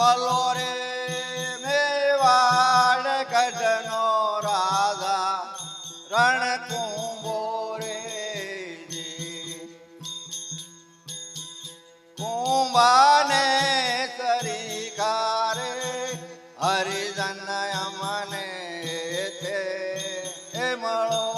બલોરે મેવાડ કટનો રાજા રણ કુંભોરે કુંભાને સરીકારે હરિજન અમને તે. મળો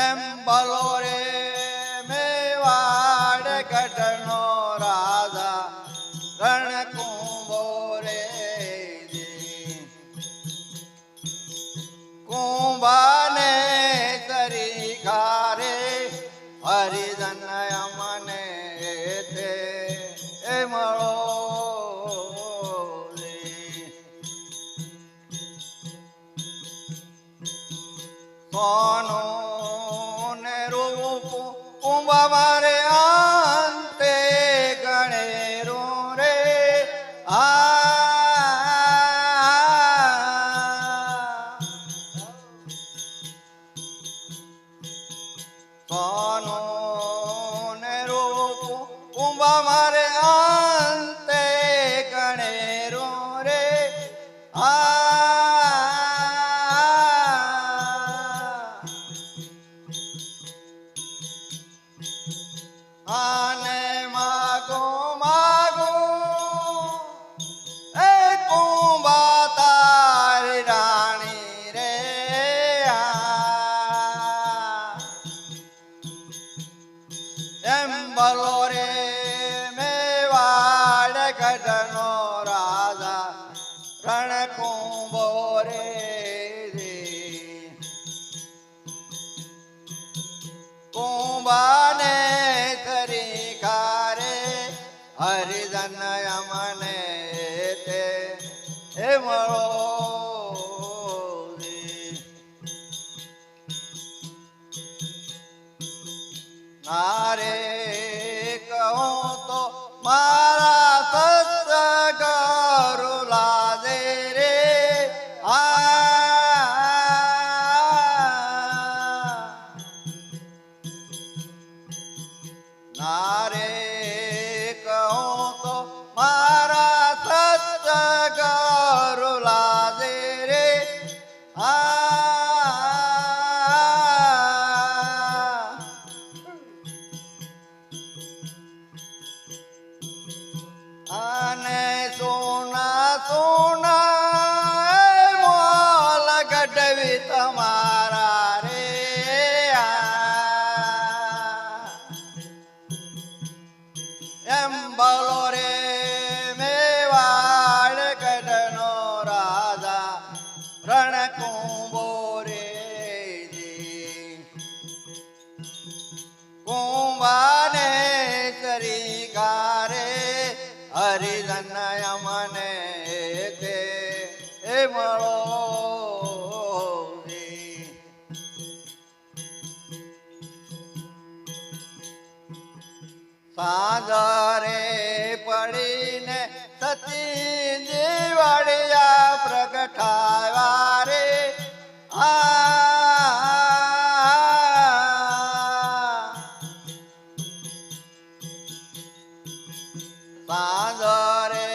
એમ બોલો રે. Ah. હે મારો પાદરે પડીને સતી જીવડિયા પ્રગટાવા રે. પાદરે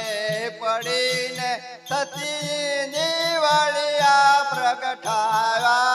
પડીને સતી જીવડિયા પ્રગટાવા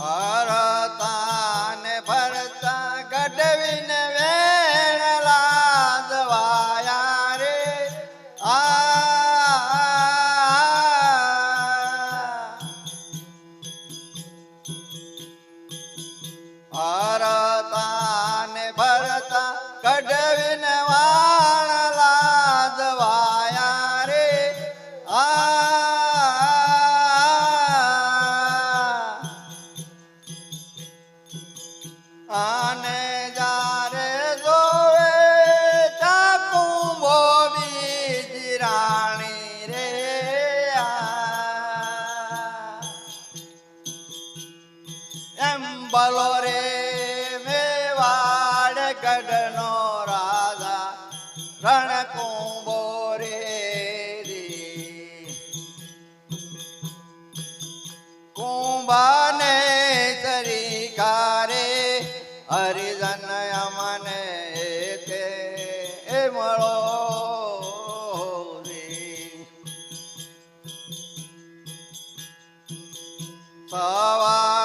હરતા ને ભરતા ગઢવીને વેણલા જવાયા રે. આ bye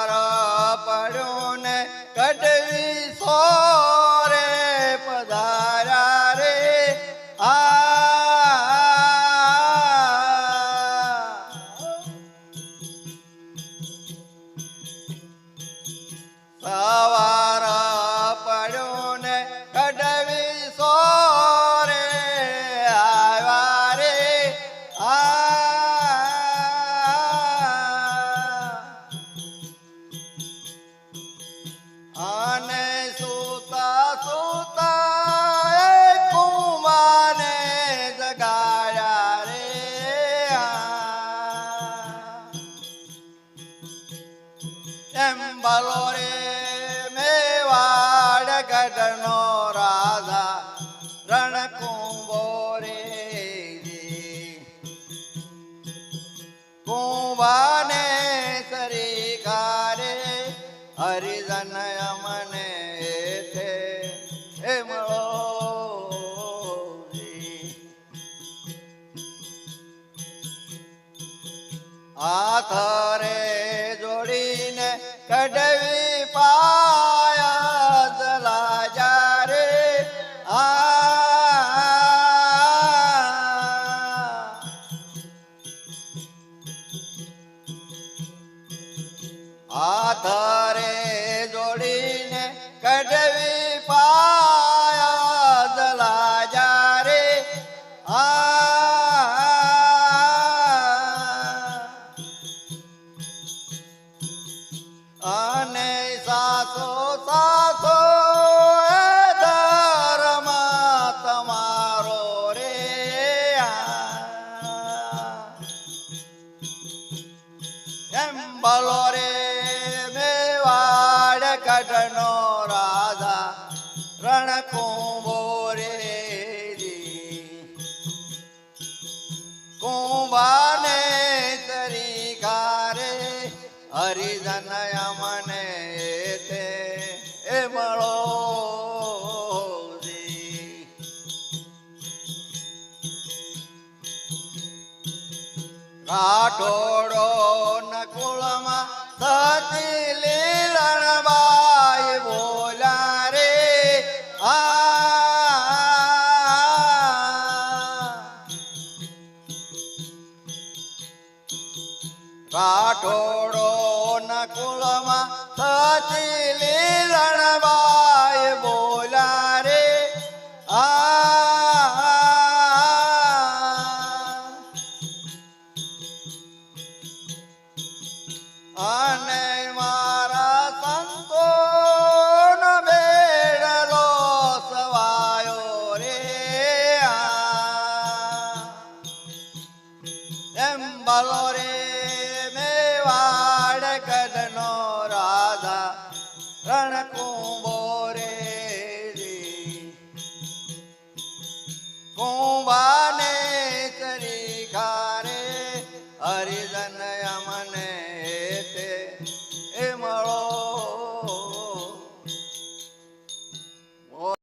બલોરે મેવાડ કઢનો રાજા રણકુંભો રે કુંભાને તરી ગારે, હરિજન અમને તે એ મળો કાઢોડો કાઠોડો ના કુળમાં થતી લીલણબાઈ બોલા રે આ અને रणको